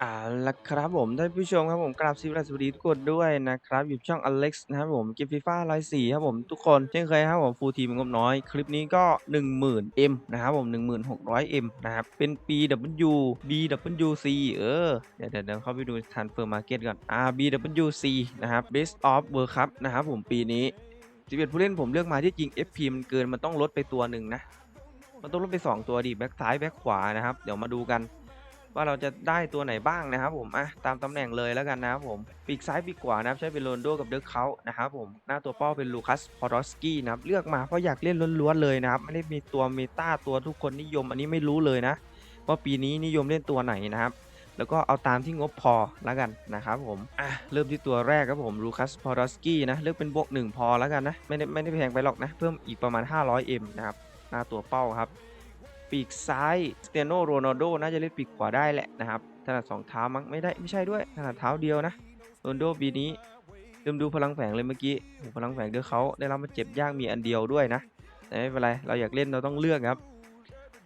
เอาละครับผมท่านผู้ชมครับผมกราบสวัสดีทุกคนด้วยนะครับอยู่ช่องอเล็กซ์นะครับผมเกมฟีฟ่าไลน์สี่ครับผมทุกคนเช่นเคยครับผมฟูลทีมงบน้อย คลิปนี้ก็ 10,000 M นะครับผม 1600 M นะครับเป็น BW BWC เออ เดี๋ยวเดี๋ยวเดี๋ยวเข้าไปดู Transfer Market ก่อน RBWC นะครับ Best of World Cup นะครับผมปีนี้11ผู้เล่นผมเลือกมาที่จริง FP มันเกินมันต้องลดไปตัวหนึ่งนะมันต้องลดไป 2 ตัวดิแบ็กซ้ายแบ็กขวานะครับเดี๋ยวมาดูกัน ว่าเราจะได้ตัวไหนบ้างนะครับผมอะตามตำแหน่งเลยแล้วกันนะครับผมปีกซ้ายปีกขวานะครับใช้เป็นโรนโดกับเดอร์เขานะครับผมหน้าตัวเป้าเป็นลูคัสพอรอสกี้นะครับเลือกมาเพราะอยากเล่นล้วนๆเลยนะครับไม่ได้มีตัวเมตาตัวทุกคนนิยม อันนี้ไม่รู้เลยนะว่าปีนี้นิยมเล่นตัวไหนนะครับแล้วก็เอาตามที่งบพอแล้วกันนะครับผมอะเริ่มที่ตัวแรกครับผมลูคัสพอรอสกี้นะเลือกเป็นบวกหนึ่งพอแล้วกันนะไม่ได้ไม่ได้แพงไปหรอกนะเพิ่มอีกประมาณ 500M นะครับหน้าตัวเป้าครับ ปีกซ้ายสเตียโนโรนัลโดน่าจะเล่นปีกขวาได้แหละนะครับถนัดสองเท้ามั้งไม่ได้ไม่ใช่ด้วยถนัดเท้าเดียวนะโรนโดปีนี้เริ่มดูพลังแฝงเลยเมื่อกี้พลังแฝงเดี๋ยเขาได้รับมาเจ็บยากมีอันเดียวด้วยนะแต่ไม่เป็นไรเราอยากเล่นเราต้องเลือกครับ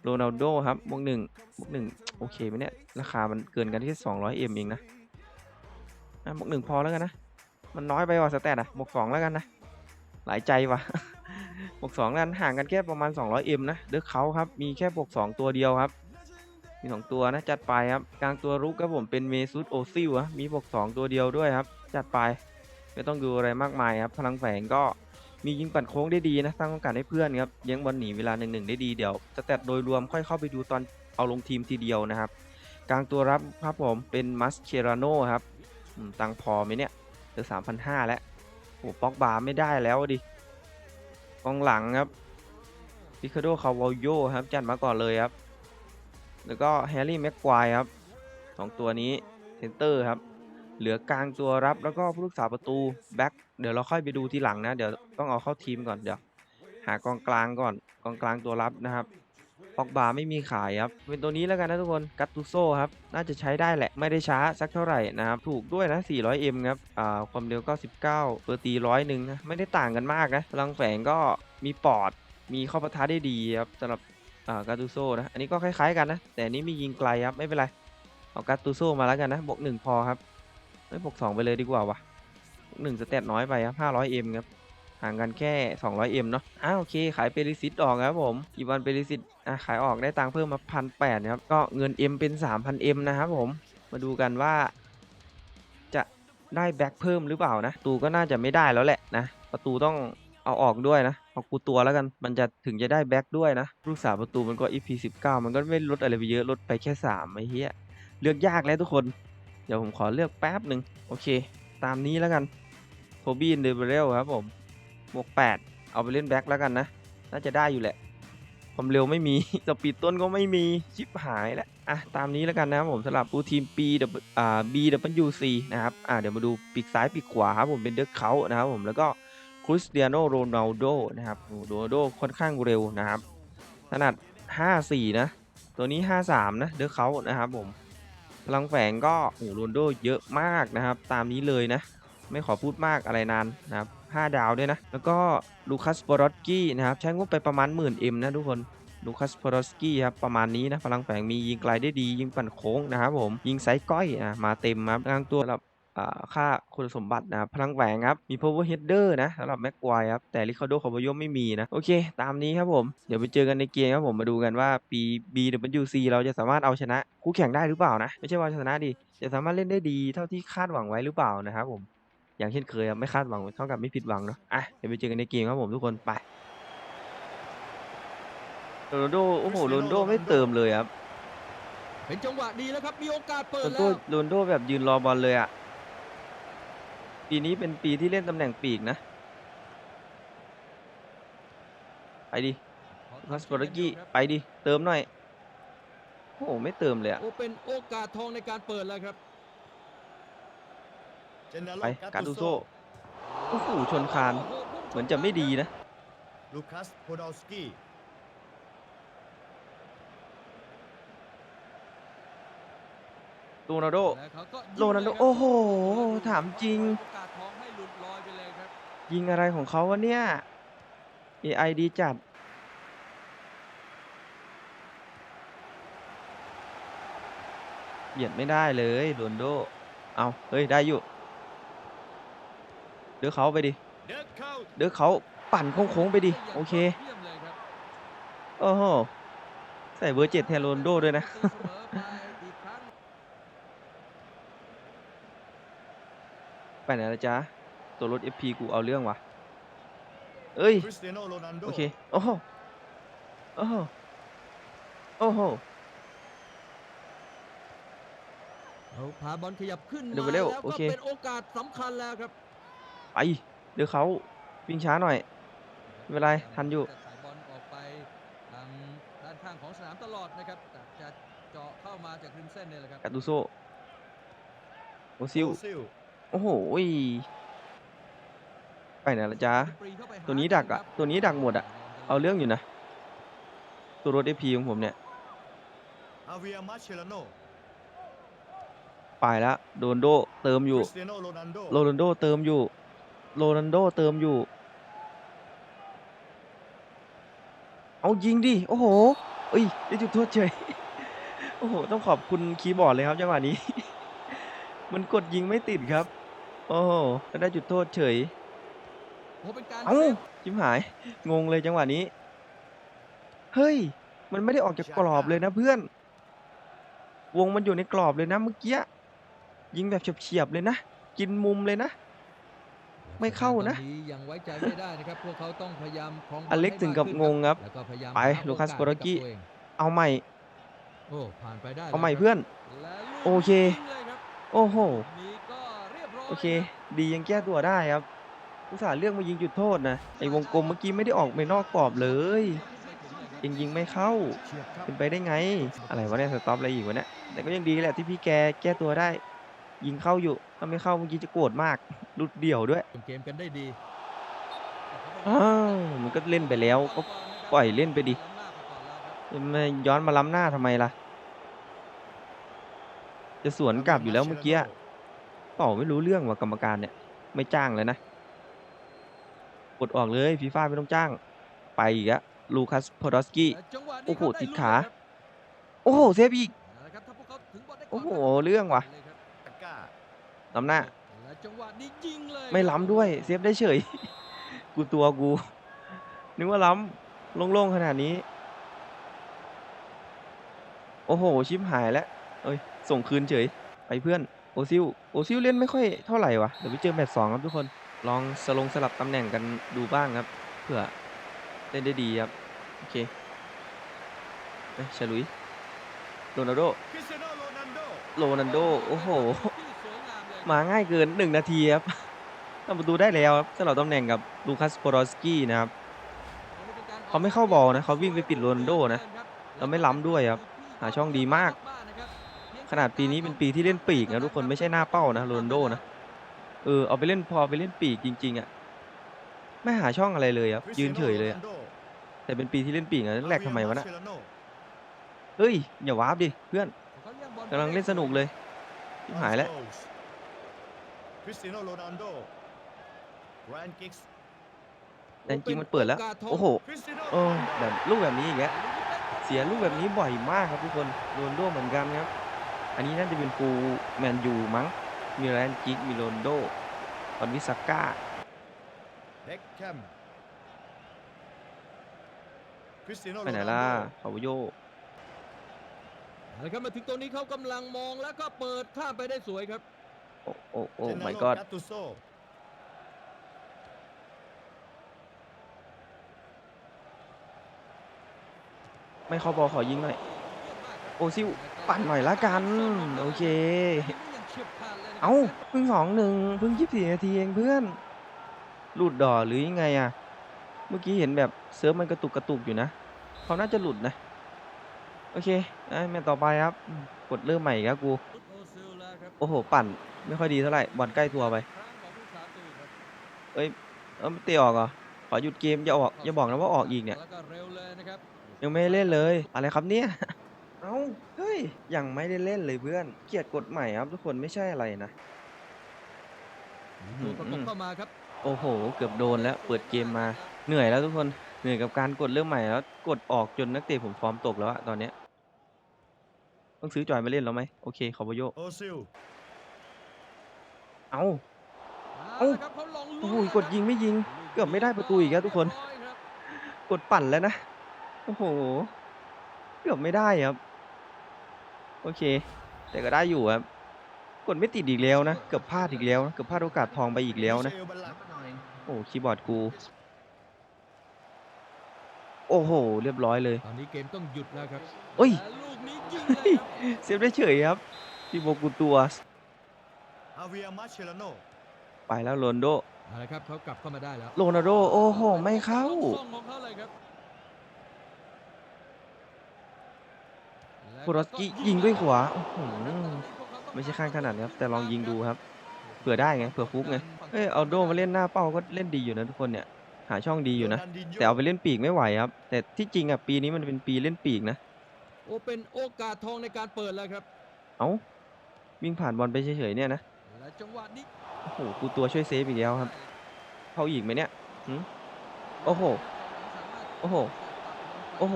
โรนัลโดครับบวกหนึ่งบวกหนึ่งโอเคไหมเนี่ยราคามันเกินกันที่200เองนะอะบวกหนึ่งพอแล้วกันนะมันน้อยไปว่ะสแตทอะบวกสองแล้วกันนะหลายใจว่ะ บวกสองนั้นห่างกันแค่ประมาณ 200m นะเดือเขาครับ มีแค่บวก2ตัวเดียวครับ มี 2 ตัวนะ จัดไปครับ กลางตัวรุกครับผมเป็นเมซุตโอซิลอะมีบวก2ตัวเดียวด้วยครับ จัดไป ไม่ต้องดูอะไรมากมายครับ พลังแฝงก็มียิงปั่นโค้งได้ดีนะสร้างโอกาสให้เพื่อนครับเลี้ยงบอลหนีเวลาหนึ่งได้ดีเดี๋ยวสแตทโดยรวมค่อยเข้าไปดูตอนเอาลงทีมทีเดียวนะครับ กลางตัวรับครับผมเป็นมัสเคราโนครับตังพอไหมเนี่ยเหลือ3,500แล้วโอ้ป๊อกบาไม่ได้แล้วดิ กองหลังครับริคาโดคาวาโยครับจัดมาก่อนเลยครับ แล้วก็แฮร์รี่แม็กควายครับสองตัวนี้เซนเตอร์ครับ เหลือกลางตัวรับแล้วก็ผู้รักษาประตูแบ็คเดี๋ยวเราค่อยไปดูทีหลังนะ เดี๋ยวต้องเอาเข้าทีมก่อนเดี๋ยวหากองกลางก่อนกองกลางตัวรับนะครับ ปอกบาไม่มีขายครับ เป็นตัวนี้แล้วกันนะทุกคนกัตตุโซครับ น่าจะใช้ได้แหละ ไม่ได้ช้าสักเท่าไหร่นะครับ ถูกด้วยนะ 400M ครับ อ่า ความเร็ว 99เปอร์ตีร้อยหนึ่งนะ ไม่ได้ต่างกันมากนะ พลังแฝงก็มีปอด มีข้าปะทะได้ดีครับสำหรับ อ่ากาตูโซนะ อันนี้ก็คล้ายๆกันนะ แต่นี้มียิงไกลครับ ไม่เป็นไร เอากาตูโซมาแล้วกันนะ บวกหนึ่งพอครับ ไม่บวกสองไปเลยดีกว่าวะบวกหนึ่งสเตตน้อยไปครับ 500M ครับ ห่างกันแค่ 200M เนาะอ่าวโอเค ขายเปริซิตออกครับผมอีวานเปริซิตอะขายออกได้ตังค์เพิ่มมาพันแปดครับ ก็เงิน M เป็น 3,000M นะครับผม มาดูกันว่า จะได้แบ็คเพิ่มหรือเปล่านะ ตูก็น่าจะไม่ได้แล้วแหละนะ ประตูต้องเอาออกด้วยนะ เอากูตัวแล้วกัน มันจะถึงจะได้แบ็คด้วยนะ ลูกสาวประตูมันก็ EP 19 มันก็ไม่ลดอะไรไปเยอะ ลดไปแค่3ไอ้เหี้ย เลือกยากแล้วทุกคน เดี๋ยวผมขอเลือกแป๊บหนึ่งโอเค ตามนี้แล้วกัน โทบี้เดเบเรลครับผม บวก 8 เอาไปเล่นแบ็คแล้วกันนะ น่าจะได้อยู่แหละ ความเร็วไม่มี สปีดต้นก็ไม่มี ชิปหายแล้ว อะ ตามนี้แล้วกันนะครับผมสำหรับปูทีม B อ่า BWC นะครับ อ่าเดี๋ยวมาดูปีกซ้ายปีกขวาครับผมเป็นเดอร์เขานะครับผมแล้วก็คริสเตียโนโรนัลโดนะครับโรนัลโดค่อนข้างเร็วนะครับขนาด 54 นะ ตัวนี้ 53 นะ เดอร์เขานะครับผมพลังแฝงก็โอ้โหโรนลโดเยอะมากนะครับ ตามนี้เลยนะ ไม่ขอพูดมากอะไรนานนะครับ5ดาวด้วยนะ แล้วก็ลูคัสปอรอสกี้นะครับ ใช้งบไปประมาณ10,000 M นะทุกคนลูคัสปอรอสกี้ครับ ประมาณนี้นะ พลังแฝงมียิงไกลได้ดี ยิงปั่นโค้งนะครับผม ยิงไซก้อยอะมาเต็มครับกลางตัวสำหรับค่าคุณสมบัตินะพลังแฝงครับ มี power header นะสำหรับแม็กควายครับ แต่ริคาโดคาร์บโยไม่มีนะ โอเค ตามนี้ครับผม เดี๋ยวไปเจอกันในเกมครับผมมาดูกันว่าปี BWC เราจะสามารถเอาชนะคู่แข่งได้หรือเปล่านะ ไม่ใช่ว่าชนะดิจะสามารถเล่นได้ดีเท่าที่คาดหวังไว้หรือเปล่านะครับผม อย่างเช่นเคยครับไม่คาดหวังเท่ากับไม่ผิดหวังเนาะอะเดี๋ยวไปเจอกันในเกมครับผมทุกคนไปโรนลโดโอ้โหโรนลโดไม่เติมเลยครับเป็นจังหวะดีแล้วครับมีโอกาสเปิโรดนลแล้โดวโรนลโดแบบยืนรอบอลเลยอะปีนี้เป็นปีที่เล่นตำแหน่งปีกนะไปดิคัสปอร์กี้ไปดิเติมหน่อยโอ้โหไม่เติมเลยอะโอ้เป็นโอกาสทองในการเปิดแล้วครับ ไป กาตูโซโอ้โหชนคาน เหมือนจะไม่ดีนะ ลูคัสโพดอลสกี้โรนัลโดแล้วเขาก็ยิงโรนัลโดเลยครับโอ้โห ถามจริงโอกาสทองให้หลุดลอยไปเลยครับยิงอะไรของเขาวะเนี่ย AI ดีจัดโเบียดไม่ได้เลยโรนลโด เอา เฮ้ย ได้อยู่เดือเขาไปดิเด็กเข้าเดือเขาปั่นโค้งๆไปดิโอเคเยี่ยมเลยครับโอ้โหใส่เบอร์เจ็ดแทนโรนลโดด้วยนะตีเสมอไปอีกครั้งไปไหนละจ๊ะตัวรถ FP กูเอาเรื่องว่ะเอ้ยคริสเตียโนโรนัลโดโอเคโอ้โหโอ้โหโอ้โหเอาพาบอลขยับขึ้นเดี๋ยวมาไปเร็แล้ววโอก็เคเป็นโอกาสสำคัญแล้วครับ ไปเดี๋ยวเขาวิ่งช้าหน่อยไม่เป็นไรทันอยู่จะสายบอลออกไปทางด้านข้างของสนามตลอดนะครับแต่จะเจาะเข้ามาจากริมเส้นเนี่ยแหละครับกาตูโซโอซิลโอซิลโอ้โหยไปไหนละจ๊ะปรีเข้าไปหาตัวนี้ดักอะครับตัวนี้ดักหมดอะเอาเรื่องอยู่นะ ตัวรถ FP ของผมเนี่ยอาเวียมาเชลโนไปแล้วโดนโดเติมอคยู่ริสเตียโนโรนัลโดโรนัลโดเติมอยู่ โรนัลโดเติมอยู่ เอายิงดิ โอ้โหเอ้ยได้จุดโทษเฉย โอ้โห ต้องขอบคุณคีย์บอร์ดเลยครับจังหวะนี้ มันกดยิงไม่ติดครับ โอ้โหแล้วได้จุดโทษเฉยโอ้เป็นการเอ้าเซฟจิมหาย งงเลยจังหวะนี้ เฮ้ย มันไม่ได้ออกจากกรอบเลยนะเพื่อน วงมันอยู่ในกรอบเลยนะเมื่อกี้ ยิงแบบเฉียบๆเลยนะ กินมุมเลยนะ ไม่เข้านะตอยังไว้ใจไม่ได้นะครับพวกเขาต้องพยายามครองบลอเล็กให้ถึงมากกับขึ้นงงครับแล้วก็พยายามไปหาลูคัสโอกาสโบโรกิให้บตัวเองเอาใหม่โอ้ผ่านไปได้เอาใหม่แล้วครับเพื่อนและลูกโอเคยิงเลยครับโอ้โหนี้ก็เรียบร้อยโอเคครับดียังแก้ตัวได้ครับอุตส่าห์เลือกมายิงจุดโทษนะไอ้วงกลมเมื่อกี้ไม่ได้ออกไปนอกกรอบเลยเองยิงไม่เข้าเฉียบครับเป็นไปได้ไง อะไรวะเนี่ยสต็อปอะไรอีกวะเนี่ยแต่ก็ยังดีแหละที่พี่แกแก้ตัวได้ ยิงเข้าอยู่ถ้าไม่เข้าเมื่อกี้จะโกรธมากหลุดเดี่ยวด้วยเกมกันได้ดีอ้าวมันก็เล่นไปแล้วก็ปล่อยเล่นไปดิจะมาย้อนมาล้ำหน้าทำไมล่ะ จะสวนกลับอยู่แล้วเมื่อกี้เปล่าไม่รู้เรื่องว่ากรรมการเนี่ย ไม่จ้างเลยนะกดออกเลยฟีฟ่าไม่ต้องจ้าง ไปอีกอะลูคัสพอดอสกี้จังหวะนี้โอ้โหเขไติดลุ้นขาเลยครับโอ้โหเซฟอีกเอาละครับถ้าพวกเขาถึงบอลได้ก่นโอ้โหก็เรื่องว่ะ เลยครับ ตะกร้า ล้ำหน้าและจังหวะนี้ยิงเลยไม่ครับล้ำด้วย เซฟได้เฉย กูตัวกู นึกว่าล้ำโล่งๆขนาดนี้ โอ้โห ชิปหายแล้ว เอ้ย ส่งคืนเฉย ไปเพื่อน โอซิล โอซิลเล่นไม่ค่อยเท่าไหร่วะ เดี๋ยวไปเจอแมตช์สองครับทุกคน ลองสลงสลับตำแหน่งกันดูบ้างครับเพื่อเล่นได้ดีครับ โอเคเอ้ยชาลุยโรนัลโดคริสเตียโนโรนัลโดโรนัลโด โอ้โหที่สวยงา มาง่ายเกินหนึ่งนาทีครับทำประตูได้แล้วครับสำหรับตำแหน่งกับลูคัสโปรสกี้นะครับเขาไม่เข้าบอลนะเขาวิ่งไปปิดโรนโดนะแล้วไม่ล้ำด้วยครับหาช่องดีมาก ขนาดปีนี้เป็นปีที่เล่นปีกนะทุกคนไม่ใช่หน้าเป้านะโรนโดนะเออเอาไปเล่นพอไปเล่นปีกจริง ๆอะไม่หาช่องอะไรเลยครับยืนเฉยเลยอะแต่เป็นปีที่เล่นปีกอะแรกทำไมวะนะเฮ้ยอย่าวาร์ปดิเพื่อนกำลังเล่นสนุกเลยหายแล้ว คริสเตียโนโรนัลโดแรนกิกส์แต่จริงๆมันเปิดแล้ว โอ้โหคริสเตียโนโอ้แบบลูกแบบนี้อีกแล้วเสียลูกแบบนี้บ่อยมากครับทุกคนโรนลโดเหมือนกันครับ อันนี้น่าจะเป็นฟูลแมนยูมั้ง มีแรนกิก มีโรนลโดตอนวิสาก้า เบ็คแคมคริสเตียโนโรไปไหนนัลล่ะโด พาวโยเอาละครับมาถึงตรงนี้เขากำลังมองแล้วก็เปิดข้ามไปได้สวยครับ โอ้โอ้โอ้เจเนโร my god กาตุโซไม่เข้าบอลขอยิงหน่อย โอซิลปั่นหน่อยละกัน โอเค เอ้าเพิ่งสองหนึ่งเพิ่งยี่สิบสี่นาทีเองเพื่อนหลุดดอหรือยังไงอะเมื่อกี้เห็นแบบเซิร์ฟมันกระตุกกระตุกอยู่นะเขาน่าจะหลุดนะ โอเคไอ้แมตช์ต่อไปครับอืมกดเริ่มใหม่อีกแล้วกู โอ้โห ปั่น ไม่ค่อยดีเท่าไหร่บอลใกล้ตัวไป เอ้ยเออเตะออกเหรอขอหยุดเกมอย่าออกอย่าบอกนะว่าออกอีกเนี่ยแล้วก็เร็วเลยนะครับยังไม่ได้เล่นเลย อะไรครับเนี่ย เอ้า เฮ้ย ยังไม่ได้เล่นเลยเพื่อน เกลียดกฎใหม่ครับทุกคนไม่ใช่อะไรนะ ดูประกบเข้ามาครับโอ้โห เกือบโดนแล้ว เปิดเกมมา เหนื่อยแล้วทุกคน เหนื่อยกับการกดเริ่มใหม่แล้ว กดออกจนนักเตะผมฟอร์มตกแล้วอะตอนเนี้ยต้องซื้อจอยมาเล่นแล้วไหมโอเคคาร์บโยโอซิล เอา เอาละครับเขาลองโอ้ลุ้นโหกดยิงไม่ยิง เกือบไม่ได้ประตูอีกแล้วทุกคนเรียบร้อยรับกดปั่นแล้วนะ โอ้โห เกือบไม่ได้ครับ โอเค แต่ก็ได้อยู่ครับ กดไม่ติดอีกแล้วนะ เกือบพลาดอีกแล้วนะเกือบพลาดโอกาสทองไปอีกแล้วนะมิเชลบัลลักโอ้คีย์บอร์ดกู โอ้โห เรียบร้อยเลย ตอนนี้เกมต้องหยุดแล้วครับ เอ้ยและลูกนี้ยิงเลยครับเซฟได้เฉยครับพี่โบกูตัว อาเวียมาเชลโนไปแล้วโรนลโดเอาละครับเขากลับเข้ามาได้แล้วโรนัลโดโอ้โหไม่เข้าลูกส่งของเขาเลยครับโครอสกี้ยิงด้วยขวาโอ้โหไม่ใช่ข้างถนัดครับ แต่ลองยิงดูครับ เผื่อได้ไง เผื่อฟุกไง เอ้ยเอาโดมาเล่นหน้าเป้าก็เล่นดีอยู่นะทุกคนเนี่ย หาช่องดีอยู่นะโรลดิโญ่แต่เอาไปเล่นปีกไม่ไหวครับ แต่ที่จริงอะปีนี้มันเป็นปีเล่นปีกนะ โอ้เป็นโอกาสทองในการเปิดแล้วครับ เอ้าวิ่งผ่านบอลไปเฉยๆเนี่ยนะ และจังหวะนี้โอ้โหกูตัวช่วยเซฟอีกแล้วครับ เข้าอีกไหมเนี่ยหึโอ้โห โอ้โห โอ้โห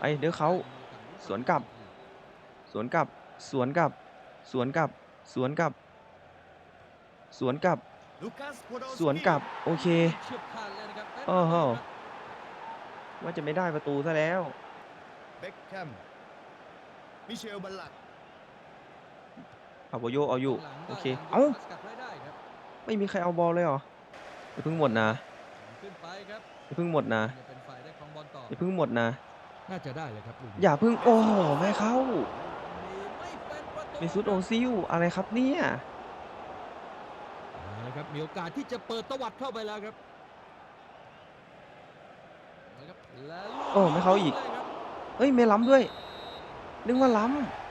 ไอ้เดี๋ยวเขาสวนกลับ สวนกลับ สวนกลับ สวนกลับ สวนกลับ สวนกลับลูคัสโพดอลสกี้สวนกลับ โอเคเฉียบขาดเลยนะครับโอ้โห ว่าจะไม่ได้ประตูซะแล้ว เบ็คแคมมิเชลบัลลัก พาโบโยเอาอยู่หลังโอเคได้เอ้าสกัดไว้ได้ครับไม่มีใครเอาบอลเลยเหรออย่าเพิ่งหมดนะขึ้นไปครับอย่าเพิ่งหมดนะจะเป็นฝ่ายได้ครองบอลต่ออย่าเพิ่งหมดนะ น่าจะได้เลยครับลูกนี้อย่าเพิ่ง โอ้โหไม่เข้าไม่เป็นประตูเมซุตโอซิลอะไรครับเนี่ยเอาละครับมีโอกาสที่จะเปิดตวัดเข้าไปแล้วครับเอาละครับและลูกโอ้ไม่เข้าอีกลยครับเฮ้ยไม่ล้ำด้วย นึกว่าล้ำ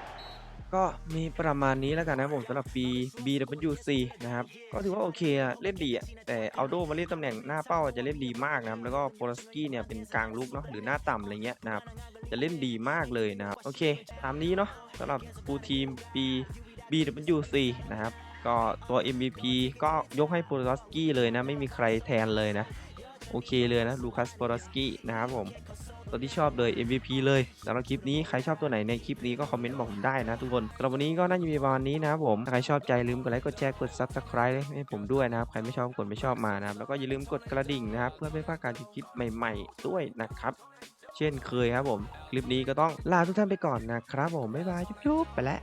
ก็มีประมาณนี้แล้วกันนะผมสำหรับปี BWC นะครับ ก็ถือว่าโอเคอะเล่นดีอะแต่เอาโดมาเล่นตำแหน่งหน้าเป้าจะเล่นดีมากนะครับ แล้วก็โปรสกี้เนี่ยเป็นกลางลุกเนาะหรือหน้าต่ำอะไรเงี้ยนะครับ จะเล่นดีมากเลยนะครับ โอเคตามนี้เนาะสำหรับฟูทีมปี BWC นะครับก็ตัว MVP ก็ยกให้โปรสกี้เลยนะ ไม่มีใครแทนเลยนะ โอเคเลยนะลูคัสโปรสกี้นะครับผม ตัวที่ชอบเลย MVP เลยสำหรับคลิปนี้ใครชอบตัวไหนในคลิปนี้ก็คอมเมนต์บอกผมได้นะทุกคนสำหรับวันนี้ก็น่าจะมีประมาณนี้นะครับผมถ้าใครชอบใจลืมกดไลค์กดแชร์กด Subscribe ให้ผมด้วยนะครับใครไม่ชอบกดไม่ชอบมานะครับแล้วก็อย่าลืมกดกระดิ่งนะครับเพื่อไม่พลาดการคลิปใหม่ ๆ ด้วยนะครับเช่นเคยครับผม คลิปนี้ก็ต้องลาทุกท่านไปก่อนนะครับผมบ๊ายบายจุ๊บๆไปแล้ว